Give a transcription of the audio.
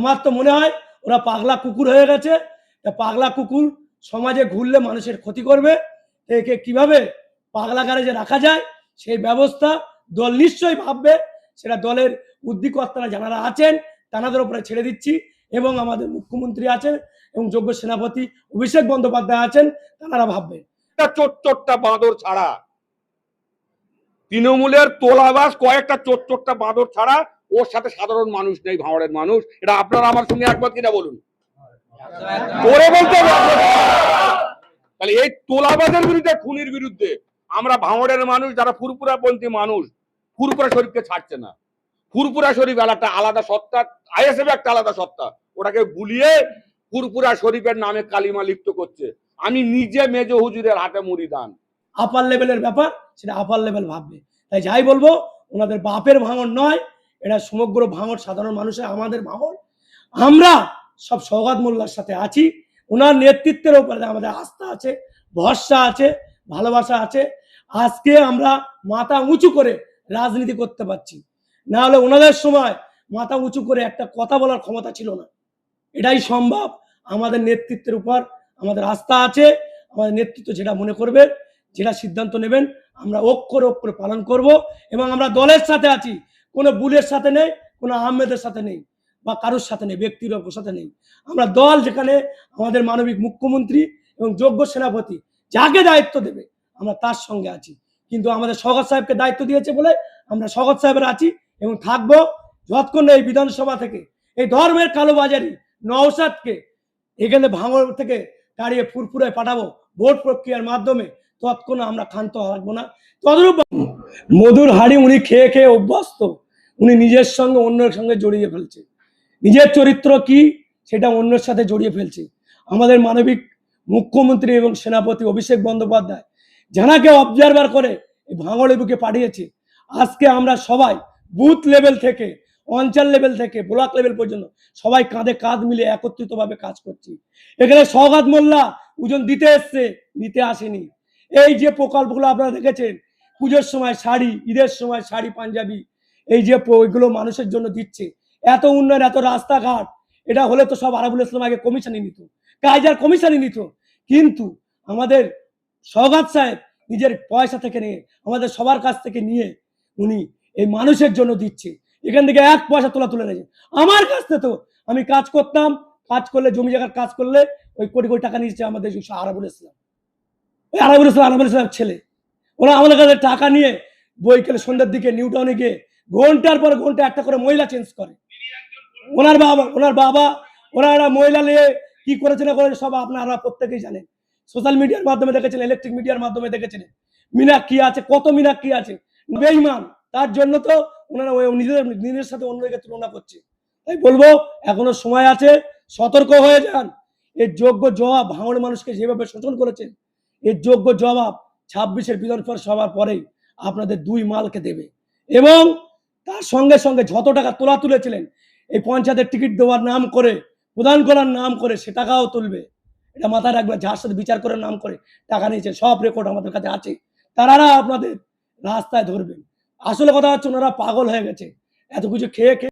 আমার তো মনে হয় ওরা পাগলা কুকুর হয়ে গেছে। তা পাগলা কুকুর সমাজে ঘুরলে মানুষের ক্ষতি করবে। একে কীভাবে পাগলা গ্যারেজে রাখা যায়, সেই ব্যবস্থা দল নিশ্চয়ই ভাববে। সেটা দলের উদ্দিকর্তারা যারা আছেন, তাদের উপরে ছেড়ে দিচ্ছি এবং আমাদের মুখ্যমন্ত্রী আছেন এবং যোগ্য সেনাপতি অভিষেক বন্দ্যোপাধ্যায় আছেন, তারা ভাববে। একটা চোট্টটা বাঁদর ছাড়া। তৃণমূলের তোলাবাস কয়েকটা চোট্টটা বাঁদর ছাড়া ওর সাথে সাধারণ মানুষ নেই, ভাঁড়ের মানুষ। এটা আপনারা আমার সঙ্গে একমত কিনা বলুন? তাহলে এই তোলাবাজের বিরুদ্ধে, খুনির বিরুদ্ধে আমরা ভাঁড়ের মানুষ, যারা ফুরপুরাপন্থী মানুষ ফুরপুরা শরীফকে ছাড়ছে না। ফুরপুরা শরীফ একটা আলাদা সত্তা, আইএসএফ একটা আলাদা সত্তা। ওটাকে গুলিয়ে ফুরপুরা শরীফের নামে কালিমা লিপ্ত করছে। আমি নিজে মেজ হুজুরের হাতে মুড়ি দান। আপার লেভেলের ব্যাপার, সেটা আপার লেভেল ভাববে। তাই যাই বলব, ওনাদের বাপের ভাঙন নয় এটা সমগ্র ভাঙর সাধারণ মানুষের, আমাদের ভাঙর। আমরা সব সৌগাত মোল্লার সাথে আছি। ওনার নেতৃত্বের উপরে আমাদের আস্থা আছে, ভরসা আছে, ভালোবাসা আছে। আজকে আমরা মাথা উঁচু করে রাজনীতি করতে পারছি। না হলে ওনাদের সময় মাথা উঁচু করে একটা কথা বলার ক্ষমতা ছিল না। এটাই সম্ভব। আমাদের নেতৃত্বের উপর আমাদের আস্থা আছে, আমাদের নেতৃত্ব যেটা মনে করবে, যেটা সিদ্ধান্ত নেবেন, আমরা অক্ষর অক্ষরে পালন করব এবং আমরা দলের সাথে আছি। কোনো বুলের সাথে নেই, কোনো আহমেদের সাথে নেই বা কারোর সাথে নেই, ব্যক্তির সাথে নেই। আমরা দল যেখানে আমাদের মানবিক মুখ্যমন্ত্রী এবং যোগ্য সেনাপতি যাকে দায়িত্ব দেবে, আমরা তার সঙ্গে আছি। কিন্তু আমাদের সগত সাহেবকে দায়িত্ব দিয়েছে বলে আমরা সগত সাহেবের আছি এবং থাকব যতক্ষণ এই বিধানসভা থেকে। এই ধর্মের কালোবাজারি নওসাদকে এখানে ভাঙর থেকে দাঁড়িয়ে ফুরফুরায় পাঠাবো, ভোট প্রক্রিয়ার মাধ্যমে। তৎক্ষণ আমরা ক্ষান্ত থাকব না। তদরূপ মধুর হাড়ি উনি খেয়ে খেয়ে অভ্যস্ত। উনি নিজের সঙ্গে অন্যের সঙ্গে জড়িয়ে ফেলছে। নিজের চরিত্র কি সেটা অন্যের সাথে জড়িয়ে ফেলছে। আমাদের মানবিক মুখ্যমন্ত্রী এবং সেনাপতি অভিষেক বন্দ্যোপাধ্যায় জানাকে অবজারভার করে ভাঙড়ে বুকে পাঠিয়েছে, আজকে আমরা সবাই বুথ লেভেল থেকে, অঞ্চল লেভেল থেকে, ব্লক লেভেল পর্যন্ত সবাই কাঁধে কাঁধ মিলে একত্রিতভাবে কাজ করছি। এখানে সৌগাত মোল্লা, ওজন দিতে এসছে, নিতে আসেনি। এই যে প্রকল্পগুলো আপনারা দেখেছেন পুজোর সময় শাড়ি, ঈদের সময় শাড়ি, পাঞ্জাবি, এই যে এগুলো মানুষের জন্য দিচ্ছে। এত উন্নয়ন, এত রাস্তাঘাট, এটা হলে তো সব আরাবুল ইসলাম আগে কমিশনই নিত। কাজের কমিশনই নিত। কিন্তু আমাদের সৌগাত সাহেব নিজের পয়সা থেকে নিয়ে, আমাদের সবার কাছ থেকে নিয়ে উনি এই মানুষের জন্য দিচ্ছে। এখান থেকে এক পয়সা তোলা তুলে নিয়েছে। আমার কাছ থেকে তো আমি কাজ করতাম, কাজ করলে, জমি জায়গার কাজ করলে ওই কোটি কোটি টাকা নিয়েছে আমাদের আরাবুল ইসলাম। ওই আরাবুল ইসলাম, আরাবুল ইসলামের ছেলে। ওরা আমাদের কাছে টাকা নিয়ে বইকালে সন্ধ্যার দিকে নিউ টাউনে গিয়ে ঘণ্টার পর ঘণ্টা একটা করে মহিলা চেঞ্জ করে। ওনার বাবা ওনার বাবা ওনারা মহিলা নিয়ে কি করেছে না করেছে সব আপনারা প্রত্যেকেই জানেন। সোশ্যাল মিডিয়ার মাধ্যমে দেখেছেন ইলেকট্রিক মিডিয়ার মাধ্যমে দেখেছেন। মিনা কি আছে, কত মিনা কি আছে? বেইমান তার জন্য তো ওনারা ওই নিজেদের নিজের সাথে অন্যকে তুলনা করছে। তাই বলব, এখনও সময় আছে, সতর্ক হয়ে যান। এর যোগ্য জবাব ভাঙড় মানুষকে যেভাবে শোষণ করেছেন, এর যোগ্য জবাব ছাব্বিশের বিধানসভা সভার পরেই আপনাদের দুই মালকে দেবে। এবং তার সঙ্গে সঙ্গে যত টাকা তোলা তুলেছিলেন, এই পঞ্চায়েতের টিকিট দেওয়ার নাম করে, প্রদান করার নাম করে সে টাকাও তুলবে। এটা মাথায় রাখবে যার সাথে বিচার করে নাম করে টাকা নিয়েছে, সব রেকর্ড আমাদের কাছে আছে। তারা আপনাদের রাস্তায় ধরবেন। আসলে কথা হচ্ছে ওনারা পাগল হয়ে গেছে। এত কিছু খেয়ে খেয়ে